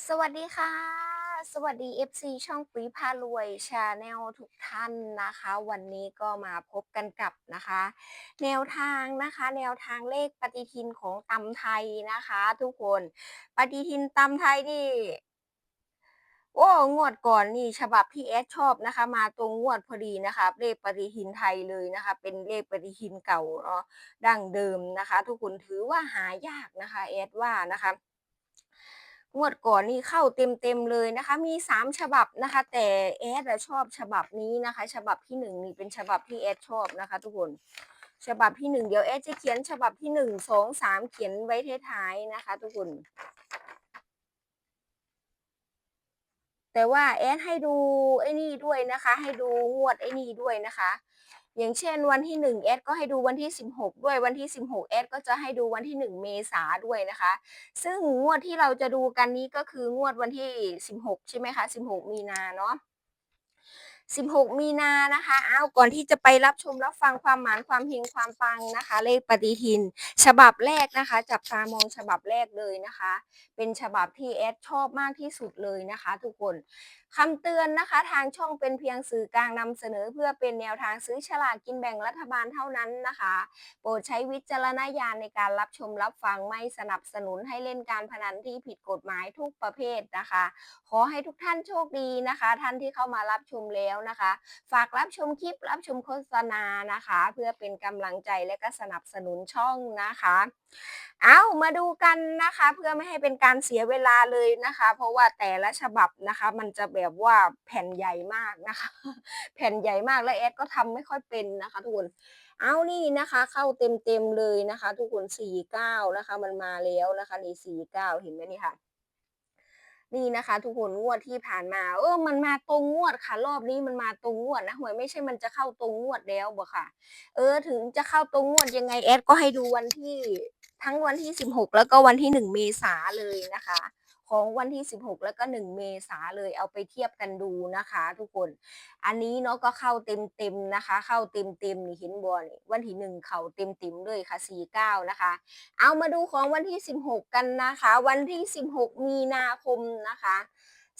สวัสดีค่ะ สวัสดี FC ช่องปุ๋ยพารวยชาแนลทุกท่านนะคะ วันนี้ก็มาพบกันกับนะคะ แนวทางนะคะ แนวทางเลขปฏิทินของตำไทยนะคะ ทุกคนปฏิทินตำไทยนี่โอ้งวดก่อนนี่ฉบับพี่แอดชอบนะคะ มาตรงงวดพอดีนะคะ เลขปฏิทินไทยเลยนะคะ เป็นเลขปฏิทินเก่าเนาะดั้งเดิมนะคะ ทุกคนถือว่าหายากนะคะแอดว่านะคะ งวดก่อนนี่เข้าเต็มๆเลยนะคะ มีสามฉบับนะคะ แต่แอดชอบฉบับนี้นะคะ ฉบับที่หนึ่งนี่เป็นฉบับที่แอดชอบนะคะ ทุกคนฉบับที่หนึ่งเดี๋ยวแอดจะเขียนฉบับที่หนึ่งสองสามเขียนไว้ท้ายๆนะคะ ทุกคน แต่ว่าแอดให้ดูไอ้นี่ด้วยนะคะ ให้ดูงวดไอ้นี่ด้วยนะคะ อย่างเช่นวันที่หนึ่งแอดก็ให้ดูวันที่สิบหกด้วยวันที่สิบหกแอดก็จะให้ดูวันที่หนึ่งเมษาด้วยนะคะ ซึ่งงวดที่เราจะดูกันนี้ก็คืองวดวันที่สิบหกใช่ไหมคะสิบหกมีนาเนาะ16 มีนานะคะเอาก่อนที่จะไปรับชมรับฟังความหมานความเฮงความปังนะคะ เลขปฏิทิน ฉบับแรกนะคะ จับตามองฉบับแรกเลยนะคะ เป็นฉบับที่แอดชอบมากที่สุดเลยนะคะ ทุกคน คำเตือนนะคะ ทางช่องเป็นเพียงสื่อกลางนำเสนอเพื่อเป็นแนวทางซื้อฉลากกินแบ่งรัฐบาลเท่านั้นนะคะ โปรดใช้วิจารณญาณในการรับชมรับฟังไม่สนับสนุนให้เล่นการพนันที่ผิดกฎหมายทุกประเภทนะคะ ขอให้ทุกท่านโชคดีนะคะ ท่านที่เข้ามารับชมแล้วนะคะ ฝากรับชมคลิปรับชมโฆษณานะคะ เพื่อเป็นกำลังใจและก็สนับสนุนช่องนะคะ เอามาดูกันนะคะ เพื่อไม่ให้เป็นการเสียเวลาเลยนะคะ เพราะว่าแต่ละฉบับนะคะ มันจะแบบแบบว่าแผ่นใหญ่มากนะคะ แผ่นใหญ่มากและแอดก็ทำไม่ค่อยเป็นนะคะ ทุกคนเอานี่นะคะ เข้าเต็มเต็มเลยนะคะ ทุกคนสี่เก้านะคะ มันมาแล้วนะคะนี่สี่เก้าเห็นไหมนี่ค่ะนี่นะคะ ทุกคนงวดที่ผ่านมา เออมันมาตรงงวดค่ะ รอบนี้มันมาตรงงวดนะหวยไม่ใช่มันจะเข้าตรงงวดแล้วบ่ค่ะ เออ ถึงจะเข้าตรงงวดยังไงแอดก็ให้ดูวันที่ทั้งวันที่ 16 แล้วก็วันที่ 1 เมษาเลยนะคะ ของวันที่ 16 แล้วก็ 1 เมษาเลยเอาไปเทียบกันดูนะคะ ทุกคน อันนี้เนาะก็เข้าเต็มๆนะคะ เข้าเต็มๆนี่เห็นบอนี่วันที่หนึ่งเข้าเต็มๆเลยค่ะ 49 นะคะ เอามาดูของวันที่ 16 กันนะคะ วันที่ 16 มีนาคมนะคะ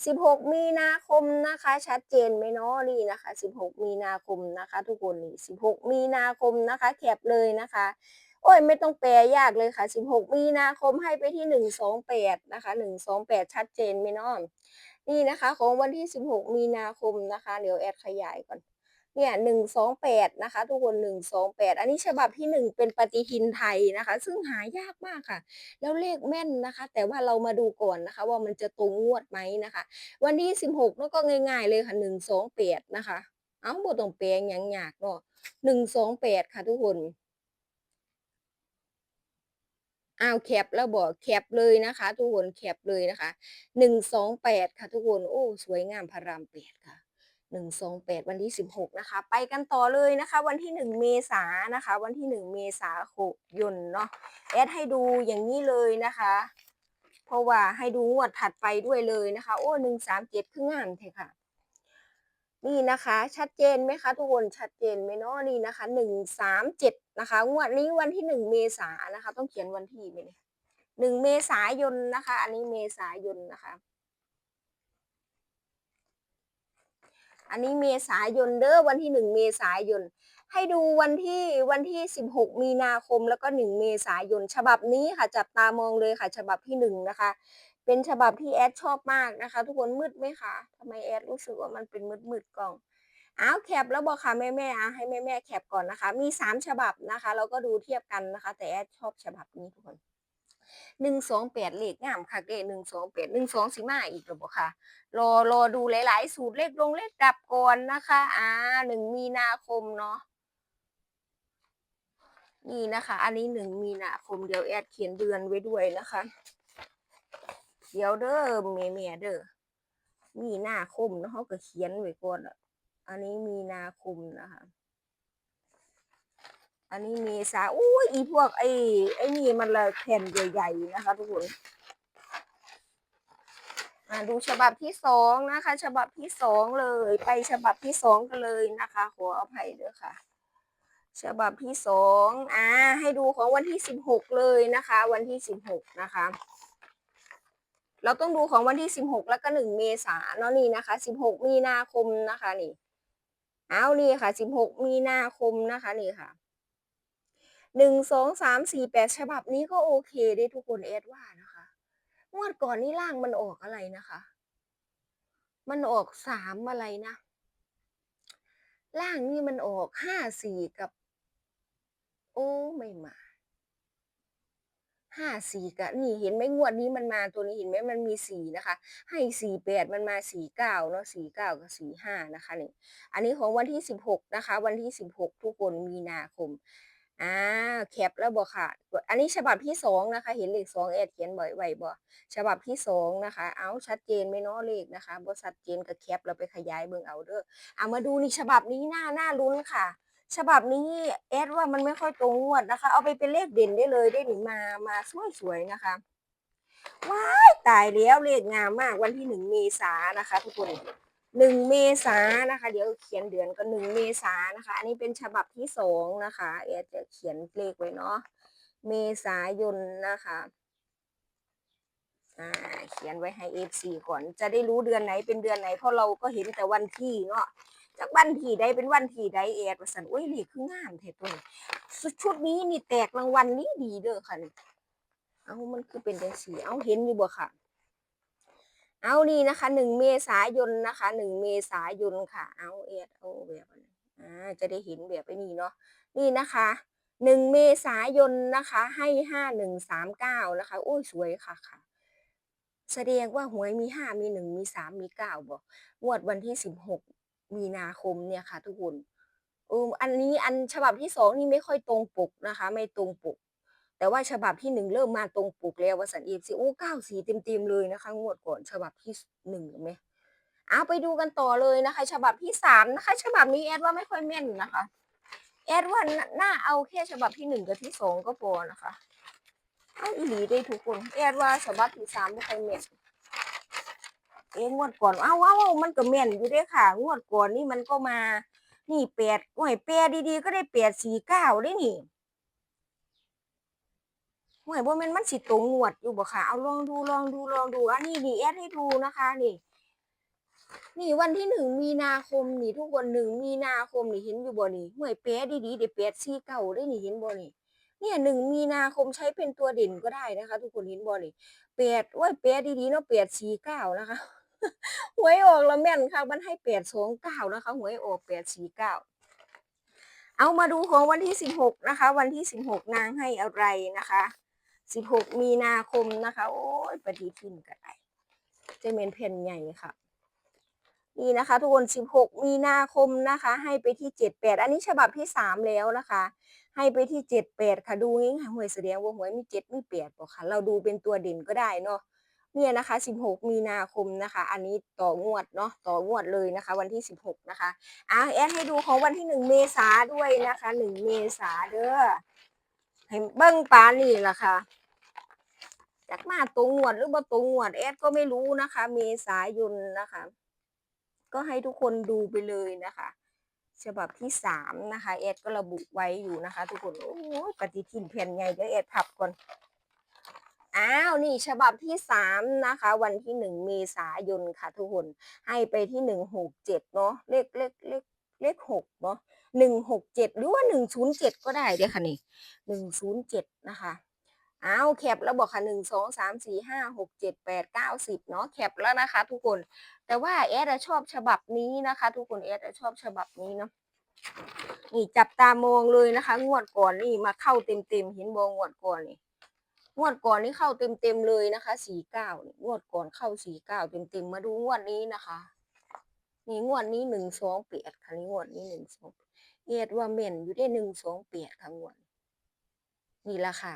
16 มีนาคมนะคะ ชัดเจนไหมเนาะนี่นะคะ 16 มีนาคมนะคะ ทุกคนนี่16 มีนาคมนะคะแคปเลยนะคะ โอ้ยไม่ต้องแปลยากเลยค่ะ 16 มีนาคมให้ไปที่ 128 นะคะ 128 ชัดเจนไหมเนาะนี่นะคะของวันที่ 16 มีนาคมนะคะ เดี๋ยวแอดขยายก่อน เนี่ยหนึ่งสองแปดนะคะ ทุกคนหนึ่งสองแปดอันนี้ฉบับที่หนึ่งเป็นปฏิทินไทยนะคะ ซึ่งหายากมากค่ะ แล้วเลขแม่นนะคะ แต่ว่าเรามาดูก่อนนะคะ ว่ามันจะตรงงวดไหมนะคะ วันที่สิบหกแล้วก็ง่ายๆเลยค่ะหนึ่งสองแปดนะคะ เอ้าบ่ต้องแปลงยังยากเนาะหนึ่งสองแปดค่ะทุกคน อ้าวแคปแล้วบอกแคปเลยนะคะ ทุกคนแคปเลยนะคะหนึ่งสองแปดค่ะ ทุกคนโอ้สวยงามพระรามแปดค่ะหนึ่งสองแปดวันที่สิบหกนะคะ ไปกันต่อเลยนะคะ วันที่หนึ่งเมษานะคะ วันที่หนึ่งเมษาหกยนเนาะแอดให้ดูอย่างนี้เลยนะคะ เพราะว่าให้ดูงวดถัดไปด้วยเลยนะคะ โอ้หนึ่งสามเจ็ดคืองามเทค่ะ นี่นะคะ ชัดเจนไหมคะทุกคนชัดเจนไหมเนาะนี่นะคะหนึ่งสามเจ็ดนะคะงวดนี้วันที่หนึ่งเมษานะคะ ต้องเขียนวันที่ไหมเนี่ยหนึ่งเมษายนนะคะ อันนี้เมษายนนะคะ อันนี้เมษายนเด้อวันที่หนึ่งเมษายนให้ดูวันที่วันที่สิบหกมีนาคมแล้วก็หนึ่งเมษายน ฉบับนี้ค่ะ จับตามองเลยค่ะ ฉบับที่หนึ่งนะคะ เป็นฉบับที่แอดชอบมากนะคะ ทุกคนมืดไหมคะทำไมแอดรู้สึกว่ามันเป็นมืดมืดๆกล่องอ้าวแคปแล้วบอกค่ะแม่แม่อะให้แม่แม่แคปก่อนนะคะ มีสามฉบับนะคะเราก็ดูเทียบกันนะคะ แต่แอดชอบฉบับนี้ทุกคนหนึ่งสองแปดเลขงามค่ะเลขหนึ่งสองแปดหนึ่งสองสิมาอีกหรือเปล่าคะรอรอดูหลายๆ สูตรเลขลงเลขดับก่อนนะคะ อ่าหนึ่งมีนาคมเนาะนี่นะคะ อันนี้หนึ่งมีนาคมเดี๋ยวแอดเขียนเดือนไว้ด้วยนะคะ เดี๋ยวเด้อเมเมเด้อมีนาคมนะเขาก็เขียนไว้ก่อนอันนี้มีนาคมนะคะอันนี้เมษาอุ้ยอีพวกไอ้ไอ้นี่มันละแผ่นใหญ่ๆนะคะ ทุกคนอ่าดูฉบับที่สองนะคะ ฉบับที่สองเลย ไปฉบับที่สองกันเลยนะคะขออภัยด้วยค่ะ ฉบับที่สองอ่าให้ดูของวันที่สิบหกเลยนะคะ วันที่สิบหกนะคะ เราต้องดูของวันที่สิบหกแล้วก็หนึ่งเมษาเนาะนี่นะคะสิบหกมีนาคมนะคะนี่เอานี่ค่ะสิบหกมีนาคมนะคะนี่ค่ะหนึ่งสองสามสี่แปดฉบับนี้ก็โอเคได้ทุกคนเอสว่านะคะงวดก่อนนี่ล่างมันออกอะไรนะคะ มันออกสามอะไรนะ ล่างนี่มันออกห้าสี่กับ โอ้ไม่มา ห้าสี่กับนี่เห็นไหมงวดนี้มันมาตัวนี้เห็นไหมมันมีสี่นะคะ ให้สี่แปดมันมาสี่เก้าเนาะสี่เก้ากับสี่ห้านะคะนี่อันนี้ของวันที่สิบหกนะคะ วันที่สิบหกทุกคนมีนาคมอ่าแคปแล้วบอกค่ะ อันนี้ฉบับที่สองนะคะ เห็นเลขสองแอดเขียนบ่อยไว้บ่ฉบับที่สองนะคะ เอาชัดเจนไหมเนาะเลขนะคะบ่ชัดเจนกับแคปเราไปขยายเบิ่งเอาเด้อเอามาดูในฉบับนี้หน้าหน้าลุ้นค่ะ ฉบับนี้แอดว่ามันไม่ค่อยตรงงวดนะคะ เอาไปเป็นเลขเด่นได้เลยได้หนิมามาสวยๆนะคะว้ายตายแล้วเลขงามมากวันที่หนึ่งเมษานะคะ ทุกคนหนึ่งเมษานะคะ เดี๋ยวเขียนเดือนก็หนึ่งเมษานะคะ อันนี้เป็นฉบับที่สองนะคะแอดจะเขียนเลขไว้เนาะเมษายนนะคะอ่าเขียนไว้ให้ FC ก่อนจะได้รู้เดือนไหนเป็นเดือนไหนเพราะเราก็เห็นแต่วันที่เนาะ จากวันที่ใดเป็นวันที่ใดแอดว่าสันโอ้ยนี่คืองามแท้ตัวนี้ชุดนี้นี่แตกรางวัลนี้ดีเด้อค่ะนี่เอามันคือเป็นจังสีเอาเห็นอยู่บ่ค่ะ เอานี่นะคะหนึ่งเมษายนนะคะหนึ่งเมษายนค่ะ เอาเอดเอาแบบนี้อ่าจะได้เห็นแบบนี้เนาะนี่นะคะหนึ่งเมษายนนะคะให้ห้าหนึ่งสามเก้านะคะโอ้ยสวยค่ะค่ะ แสดงว่าหวยมีห้ามีหนึ่งมีสามมีเก้าบอกงวดวันที่สิบหก มีนาคมเนี่ยค่ะ ทุกคนเอออันนี้อันฉบับที่สองนี่ไม่ค่อยตรงปกนะคะ ไม่ตรงปก แต่ว่าฉบับที่หนึ่งเริ่มมาตรงปกแล้ววสันเอฟซีโอ้เก้าสีเต็มๆเลยนะคะ งวดก่อนฉบับที่หนึ่งไหมเอาไปดูกันต่อเลยนะคะ ฉบับที่สามนะคะ ฉบับนี้แอดว่าไม่ค่อยแม่นนะคะแอดว่าน่าเอาแค่ฉบับที่หนึ่งกับที่สองก็พอนะคะเอาอีหลีได้ทุกคนแอดว่าฉบับที่สามไม่ค่อยแม่น เองงวดก่อนเอ้าวว้ามันก็แม่นอยู่ด้ค่ะ งวดก่อนนี่มันก็มา นี่แปดหวยแปดดีๆ ก็ได้แปดสี่เก้าได้นี่หน่วยบ่แมนมันสิตรงงวดอยู่บ่ค่ะ เอาลองดูลองดูลองดูอันนี้นี่แอดให้ดูนะคะนี่นี่วันที่หนึ่งมีนาคมนี่ทุกคนหนึ่งมีนาคมนี่เห็นอยู่บ่นี่หน่วยแปดดีๆเดี๋ยวแปดสี่เก้าได้นี่เห็นบ่นี่เนี่ยหนึ่งมีนาคมใช้เป็นตัวเด่นก็ได้นะคะ ทุกคนเห็นบ่นี่แปดโอ้ยแปดดีๆเนาะแปดสีเก้านะคะ หวยออกแล้วแม่นค่ะ มันให้แปดสองเก้านะคะหวยออกแปดสี่เก้าเอามาดูของวันที่สิบหกนะคะ วันที่สิบหกนางให้อะไรนะคะสิบหกมีนาคมนะคะ โอ้ยปฏิทินกันไดจะเป็นแผ่นใหญ่ค่ะ นี่นะคะทุกคนสิบหกมีนาคมนะคะ ให้ไปที่เจ็ดแปดอันนี้ฉบับที่สามแล้วนะคะ ให้ไปที่เจ็ดแปดค่ะดูง่ายๆหวยแสดงว่าหวยมีเจ็ดมีแปดบอกค่ะ เราดูเป็นตัวเด่นก็ได้เนาะ เนี่ยนะคะ 16 มีนาคมนะคะ อันนี้ต่องวดเนาะต่องวดเลยนะคะ วันที่ 16 นะคะอะแอดให้ดูของวันที่ 1 เมษาด้วยนะคะ 1 เมษาเด้อให้เบิ้งปานนี่ล่ะค่ะจากมาตรงงวดหรือบ่ตรงงวดแอดก็ไม่รู้นะคะ เมษายนนะคะ ก็ให้ทุกคนดูไปเลยนะคะฉบับที่สามนะคะแอดก็ระบุไว้อยู่นะคะ ทุกคนโอ้ปฏิทินแผ่นใหญ่เดี๋ยวแอดพับก่อน อ้าว นี่ฉบับที่สามนะคะ วันที่หนึ่งเมษายนค่ะทุกคน ให้ไปที่หนึ่งหกเจ็ดเนาะเลขเลขเลขเลขหกเนาะหนึ่งหกเจ็ดหรือว่าหนึ่งศูนย์เจ็ดก็ได้เด้อค่ะนี่หนึ่งศูนย์เจ็ดนะคะอ้าวแคปแล้วบอกค่ะหนึ่งสองสามสี่ห้าหกเจ็ดแปดเก้าสิบเนาะแคปแล้วนะคะ ทุกคน แต่ว่าแอดชอบฉบับนี้นะคะ ทุกคนแอดชอบฉบับนี้เนาะนี่จับตามองเลยนะคะ งวดก่อนนี่มาเข้าเต็มเต็มๆเห็นบองวดก่อนนี่ งวดก่อนนี่เข้าเต็มๆเลยนะคะสี่เก้างวดก่อนเข้าสี่เก้าเต็มๆมาดูงวดนี้นะคะนี่งวดนี้หนึ่งสองเปียดค่ะนี่งวดนี้หนึ่งสองเอ็ดว่าเม่นอยู่ได้หนึ่งสองเปียดค่ะงวดนี่ละค่ะ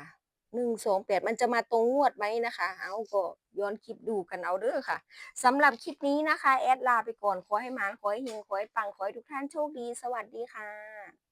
หนึ่งสองแปดมันจะมาตรงงวดไหมนะคะ เอาก็ย้อนคลิปดูกันเอาเด้อค่ะสำหรับคลิปนี้นะคะ แอดลาไปก่อน ขอให้มานขอให้เฮงขอให้ปัง ขอให้ทุกท่านโชคดี สวัสดีค่ะ